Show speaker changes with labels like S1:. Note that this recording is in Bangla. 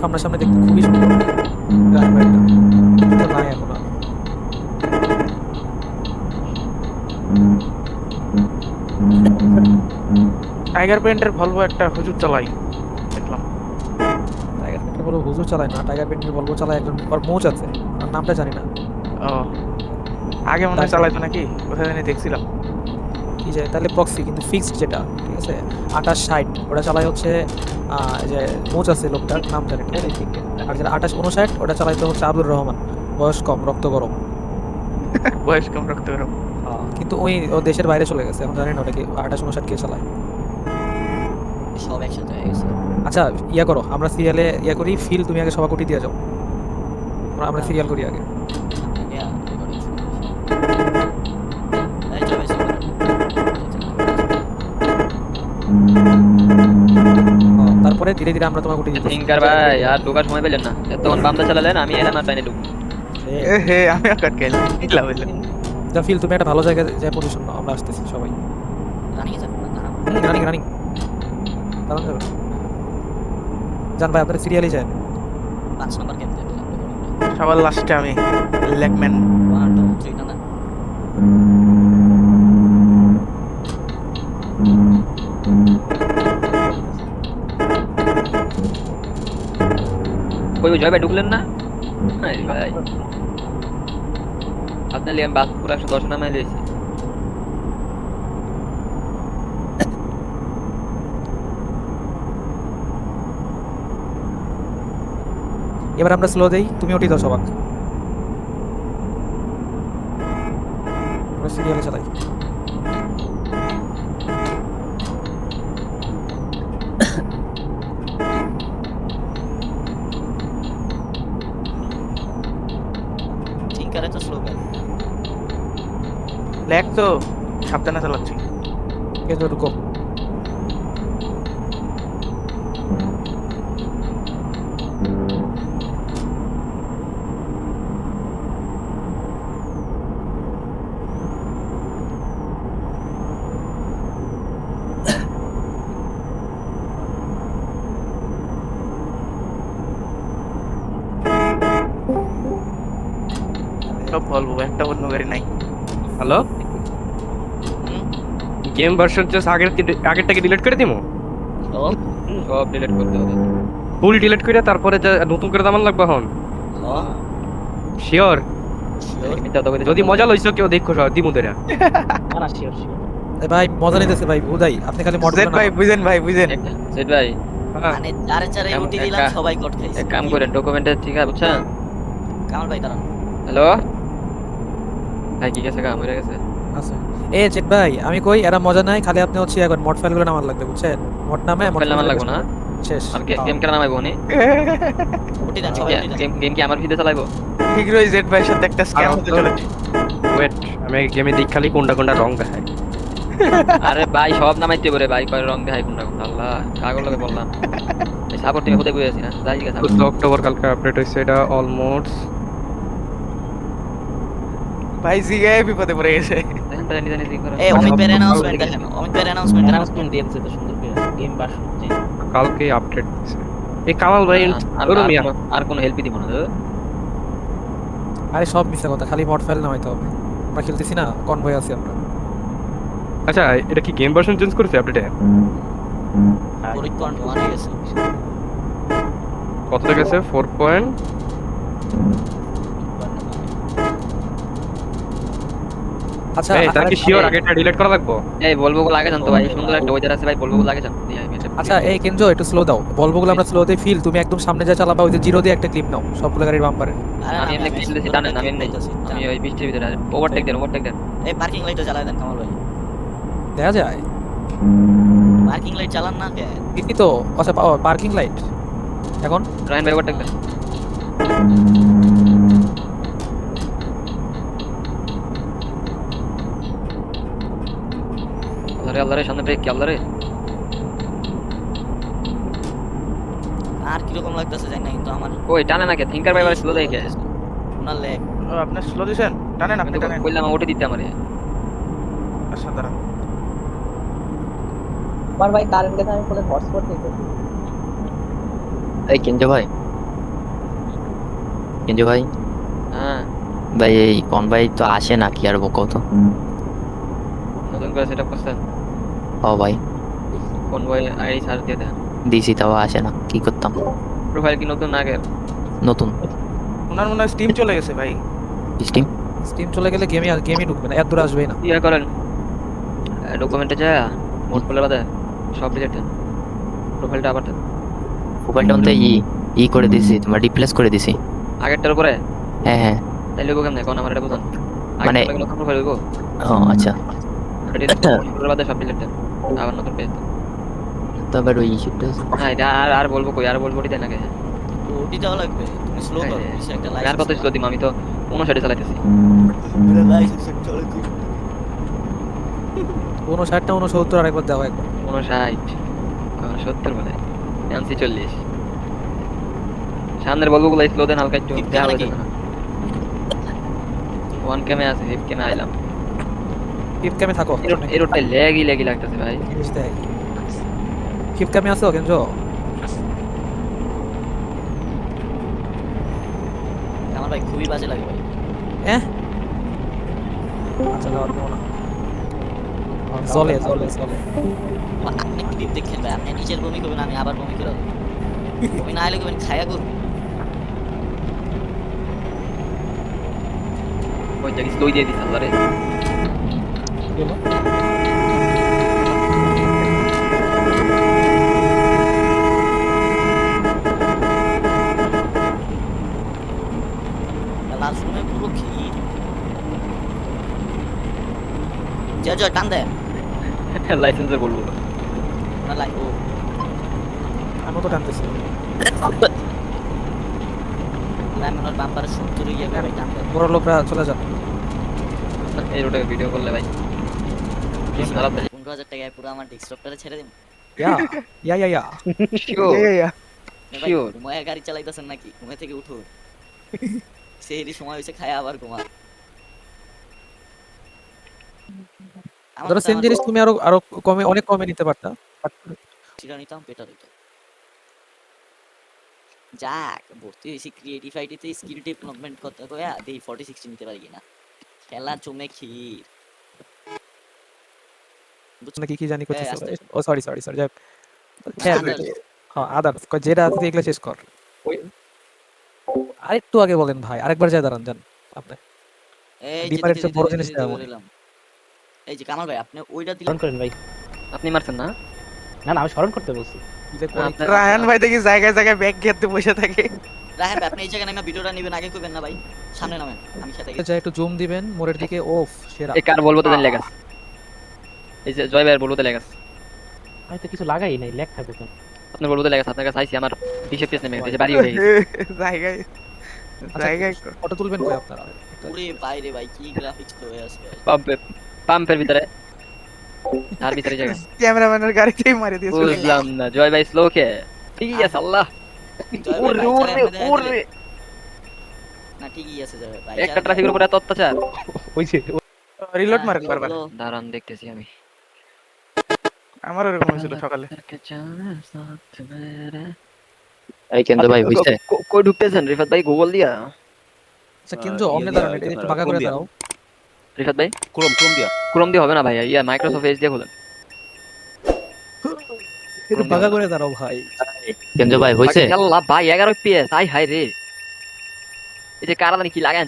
S1: সামনাসামনি দেখতে খুবই সুন্দর। গার্মেন্টটা তো নাই এখন। আর।
S2: টাইগার পেন্টের ভলভো একটা হুজুর চালাই দেখলাম।
S1: টাইগার পেন্টের বলব হুজুর চালায় না টাইগার পেন্টের বলব চালায় একজন ওর মোচ আছে আর নামটা জানি না।
S2: ও আগে মনে হয় চালাইতো নাকি? কোথায় জানি দেখছিলাম।
S1: কি যায় তাহলে প্রক্সি কিন্তু ফিক্সড যেটা ঠিক আছে? আঠাশ ষাট ওটা চালায় হচ্ছে এই যে মোচ আছে লোকটার নাম জানি না আর যেটা আঠাশ উনষাট ওটা চালাইতে হচ্ছে আব্দুর রহমান বয়স কম রক্ত গরম।
S2: বয়স কম রক্ত গরম।
S1: কিন্তু ওই ও দেশের বাইরে চলে গেছে এখন জানি না ওটা কি আঠাশ উনষাট কে চালায়।
S3: সব একসাথে হয়ে গেছে।
S1: আচ্ছা ইয়া করো আমরা সিরিয়ালে ইয়া করি ফিল তুমি আগে সভাপতি দিয়ে যাও। আমরা- আমরা সিরিয়াল করি আগে। তারপরে ধীরে ধীরে আমরা তোমার গুটি দিতে
S4: থিঙ্কার ভাই আর ঢোকার সময় পেলেন না। তখন বামটা চালালেন আমি এলাম আর পাইনে ঢুকবো
S2: এ হে আমি আকাট খেল ইলা বললাম
S1: যা ফিল তুমি একটা ভালো জায়গায় যে পজিশন নাও আমরা আসতেছি সবাই।
S3: রানিং
S1: রানিং রানিং দাঁড়ান যাবেন জান ভাই আপনারা সিরিয়ালে যান।
S3: পাঁচ নাম্বার গেম বলি না।
S2: সবার লাস্টে আমি লেগম্যান
S3: One, two, three, টানা।
S4: ওই জয় ভাই ঢুকলেন না? ভাই। আপনার লিয়ে আমি বাস পুরো একশো দশ নামে দিয়েছি।
S1: এবার আমরা স্লো দেই, তুমি উঠি দাও সবাক। আমরা সিরিয়ালে চালাই।
S2: লেগ তো সাবধানে চালাচ্ছি।
S1: কে তো ঢুকো
S2: সব বলব একটা অন্য গাড়ি নাই।
S5: হ্যালো? গেম ভার্সন জাস্ট আগের আগেরটাকে ডিলিট করে দিমু?
S3: ও,
S4: সব ডিলিট করতে হবে।
S5: ফুল ডিলিট করে তারপরে নতুন করে দামান লাগবে
S3: ও,
S5: শিওর
S4: কইতে
S5: যদি মজা লইছো কেউ দেখো সব দিমু দেরা
S1: এ ভাই মজা নিতেছে ভাই উদয় আপনি খালি মডেল
S2: ভাই বুঝেন ভাই বুঝেন।
S4: সেট ভাই।
S3: মানে চারে চারে উঠে দিলাম, সবাই কট খাইছে।
S4: এক কাম করেন ডকুমেন্টে ঠিক আছে বুঝছেন?
S3: কামাল ভাই দাঁড়ান।
S4: হ্যালো? ভাই কি গেছে কাম হয়ে গেছে?
S1: আছে। এ চেক ভাই আমি কই? এরা মজা নাই খালি আপনি হচ্ছে এখন মড ফাইলগুলো নামার লাগবে বুঝছেন? মড নামে mod
S4: ফেললাম
S1: file
S4: লাগবো না?
S1: শেষ।
S4: আর গেম কেন নামাইবো নি
S3: উঠে দেন।
S4: গেম গেম কি আমার ভিডিও চালাইবো?
S2: শীঘ্রই জেড ভাইয়ের সাথে একটা স্ক্যাম হতে চলেছে।
S5: ওয়েট আমি গেমে দেখ খালি কোনটা কোনটা রং দেখায়।
S4: আরে ভাই সব নামাইতে পারে ভাই কয় রং দেখাই কোনটা কোনটা। আল্লাহ কাগজ লাগে বললাম। সাপোর্ট টিমে হতে বুঝেছি না যাই গেছে
S5: অক্টোবর কালকে আপডেট হয়েছে এটা অলমোস্ট
S2: ভাই জিগায় বিপদে পড়ে গেছে।
S4: দেখেন তো জানি জানি ঠিক করে
S3: এই, অমিত ভাইয়ের
S5: সব-
S3: announcement
S5: সব-
S3: দেখেন, অমিত ভাইয়ের announcement দেখেন।
S5: কালকে আপডেট দিছে। এই কামাল ভাই
S4: আর- আর-
S5: ওরম
S4: আর। কোনো- আর কোনো হেল্পই দিব না
S1: আরে সব মিথ্যা কথা খালি মড ফাইল নামাইতে হবে। আমরা খেলতেছি না কনভয় আছি আমরা।
S5: আচ্ছা এটা কি গেম ভার্সন চেঞ্জ করেছে আপডেটে
S3: ফরিদ পয়েন্ট ওয়ানে গেছে।
S5: কতটা গেছে? ফোর পয়েন্ট
S1: আচ্ছা
S5: এই তার কি শিওর আগেটা ডিলিট করা লাগবো?
S4: এই বলবগুলো আগে জানতো ভাই সুন্দর একটা ওয়েদার আছে ভাই বলবগুলো আগে জানতো এটা-
S1: আচ্ছা এই কেন্দ্র একটু স্লো দাও। বলবোগুলো আমরা স্লোতে ফিল তুমি একদম সামনে যা চালাবা ওই যে জিরো দিয়ে একটা ক্লিপ নাও সবগুলো গাড়ির বাম্পারে
S4: আমি এমনি
S3: আমি
S4: ক্লিপ দিছি টানেন আমি এমনি। আমি ওই বৃষ্টির ভিতরে ওভারটেক দেন ওভারটেক দেন।
S3: এই পার্কিং লাইটটা চালায় দেন কামাল ভাই।
S1: দেখা যায়?
S3: পার্কিং লাইট চালান না কে?
S1: দিদি তো? আচ্ছা পার্কিং লাইট এখন?
S4: রায়ন ভাই ওভারটেক দেন। আল্লাহ রে আল্লাহ রে সামনে ব্রেক কি আল্লাহ রে
S3: আর কীরকম লাগতেছে জানি না কিন্তু আমার
S4: ওই টানে নাকি? থিঙ্কার ভাই স্লো দেখে
S2: ও, স্লো দিছেন? আপনি টানেন।
S4: বললাম ওটা দিতে আমারে।
S2: আচ্ছা দাঁড়ান।
S6: আমার ভাই কারেন্ট আমি ফোনে হটস্পট নিতে
S4: এই কেঞ্জো ভাই।
S6: কিন্তু ভাই।
S4: হ্যাঁ।
S6: ভাই এই কনভাই তো আসে না কি আর কত
S4: নতুন করে সেট আপ করছেন
S6: ও ভাই
S4: কোন বই আইডি সার্চ দিয়ে দেন।
S6: দিছি তাও আসে না কি করতাম?
S4: প্রোফাইল কি নতুন আগে
S6: নতুন।
S2: ওনার মনে হয় স্টিম চলে গেছে ভাই।
S6: স্টিম
S1: স্টিম চলে গেলে গেমে গেমই ঢুকবে না এত দূর আসবেই না।
S4: ইয়ে করেন। ডকুমেন্টে যায় মোট করলে বাদে সব দেন। প্রোফাইলটা আবার
S6: মোবাইলটা মধ্যে ই ই করে দিছি তোমার রিপ্লেস করে দিছি।
S4: আগেরটার উপরে?
S6: হ্যাঁ হ্যাঁ।
S4: তাইলে গো কেমনে? কোন আমার এটা বুঝান
S6: মানে-
S4: প্রোফাইল গো
S6: ও আচ্ছা।
S4: বাদে সব দেন। আবার নতুন পেজ দেন
S6: তবে ওই ইস্যুটা
S4: হ্যাঁ এটা আর আর বলব কই? আর বলব ওটি আগে
S3: ওটি দেওয়া লাগবে। তুমি স্লো করো
S4: হ্যাঁ,
S3: কিছু
S4: আর কত স্লো দিম আমি তো? উনষাটে চালাইতেছি।
S3: লাইসেন্স চালাচ্ছি
S1: উনষাটটা উনসত্তর আরেকবার দেওয়া একবার।
S4: উনষাট। সত্তর বলে। এমসি চল্লিশ। সামনের বলবগুলো স্লো দেন হালকা একটু
S3: নাকি?
S4: যাবে ওয়ান কেমে আছে ফিফ কেমে আইলাম।
S1: ক্যামে থাকো
S4: এই রোডটা লেগই লেগই লাগতেছে ভাই।
S1: দেয় ফিফথ ক্যামে আসো কেন
S3: আমার ভাই খুবই বাজে লাগে ভাই।
S1: হ্যাঁ আচ্ছা দেবো না। চলে চলে চলে
S3: আপনি ক্লিপ দেখেন ভাই আপনি নিজের বমি করবেন আমি আবার বমি করে দেবো। বমি না হলে করবেন খায়া করুন
S4: ওই জায়গায় স্লো দিয়ে দিছে আল্লাহ রে
S3: লাল শুনে পুরো ক্ষীর জয় জয় টান দেয়
S4: লাইসেন্সের বলব।
S3: না লাই। ও।
S1: আমি তো টানতেছি?
S3: ল্যামিনার বাম্পারে সত্তরে গিয়ে ভাই টান
S1: বড় লোকরা চলে যান
S4: এই রোডে ভিডিও করলে ভাই।
S3: পনেরো হাজার টাকায় পুরো আমার ডেস্কটপটা ছেড়ে দিন
S1: ইয়া ইয়া ইয়া ইয়া।
S4: শিওর
S3: ভাই
S4: Sure.
S3: ঘুমায় গাড়ি চালাইতেছেন নাকি? ঘুমে থেকে উঠুন সেই সময় হয়েছে খায় আবার ঘুমা।
S1: ধরো সেম জিনিস তুমি আরও আরও কমে অনেক কমে নিতে পারতা।
S3: চিরা নিতাম বেটার হইতো যাক ভর্তি হয়েছি ক্রিয়েটিভ আইডিতে স্কিল ডেভেলপমেন্ট করতে কয়া দেই ফর্টি সিক্সটি নিতে পারি কিনা। খেলা জমে ক্ষীর।
S1: নাকি কি জানি করতেছে ও সরি সরি সরি হ্যাঁ হ্যাঁ আদার্স। যেটা আছে এগুলো শেষ কর। আরেকটু আগে বলেন ভাই আরেকবার যায় দাঁড়ান যান আপনি।
S3: এই যে
S1: ডিপারের চেয়ে বড় জিনিস
S3: দিলাম। এই যে কামাল ভাই আপনি ওইটা দিলেন।
S7: করেন ভাই।
S4: আপনি মারছেন না?
S7: না না আমি স্মরণ করতে বলছি।
S1: দিলে
S2: রায়হান ভাই দেখি জায়গায় জায়গায় ব্যাগ ঘেরতে বসে থাকে।
S3: ভাই আপনি এই জায়গায় নামে ভিডিওটা নেবেন আগে করবেন না ভাই। সামনে নামেন আমি সাথে
S1: একটু জুম দিবেন মোড়ের দিকে ওফ সেরা।
S4: এই কার বলব তো জানি এই যে জয় ভাইয়ের বলব তো লেগাস
S7: আমি তো কিছু লাগাই নাই লেখ থাকবে কেন
S4: আপনার বলব তো লেগাস আপনার কাছে আইসি আমার বিশে পিস নেমে গেছে বাড়ি হয়ে গেছে।
S2: জায়গায় জায়গায়
S1: ফটো তুলবেন কই আপনারা?
S3: পুরে বাইরে ভাই কি গ্রাফিক্স তো হয়ে আছে
S4: পাম্পে পাম্পের ভিতরে। আর ভিতরে জায়গা।
S2: ক্যামেরাম্যানের গাড়িতেই মারি দিয়ে
S4: বুঝলাম না জয় ভাই স্লো কে? ঠিক আছে আল্লাহ। ওরে ওরে ওরে
S3: না ঠিকই আছে জয় ভাই
S4: একটা ট্রাফিকের উপরে এত অত্যাচার।
S7: ওই যে
S2: রিলোড মারেন বারবার।
S3: বলো।
S4: দাঁড়ান দেখতেছি আমি।
S2: আমার ওরকম হয়েছিল সকালে।
S6: এই কেন্দ্র ভাই হইছে।
S4: কই ঢুকতেছেন? রিফাত ভাই গুগল দিয়া?
S1: আচ্ছা কিন্তু অমনে দাঁড়ান এটা একটু বাঁকা করে দাঁড়াও।
S4: রিফাত ভাই?
S8: ক্রোম ক্রোম দিয়া।
S4: ক্রোম দিয়ে হবে না ভাই ইয়া মাইক্রোসফট এজ দিয়ে খুলেন।
S1: একটু বাঁকা করে দাঁড়াও ভাই।
S6: কেন্দ্র ভাই হইছে।
S4: আল্লাহ ভাই এগারো পিএস আই হাই রে। এই যে কারা জানি কি লাগান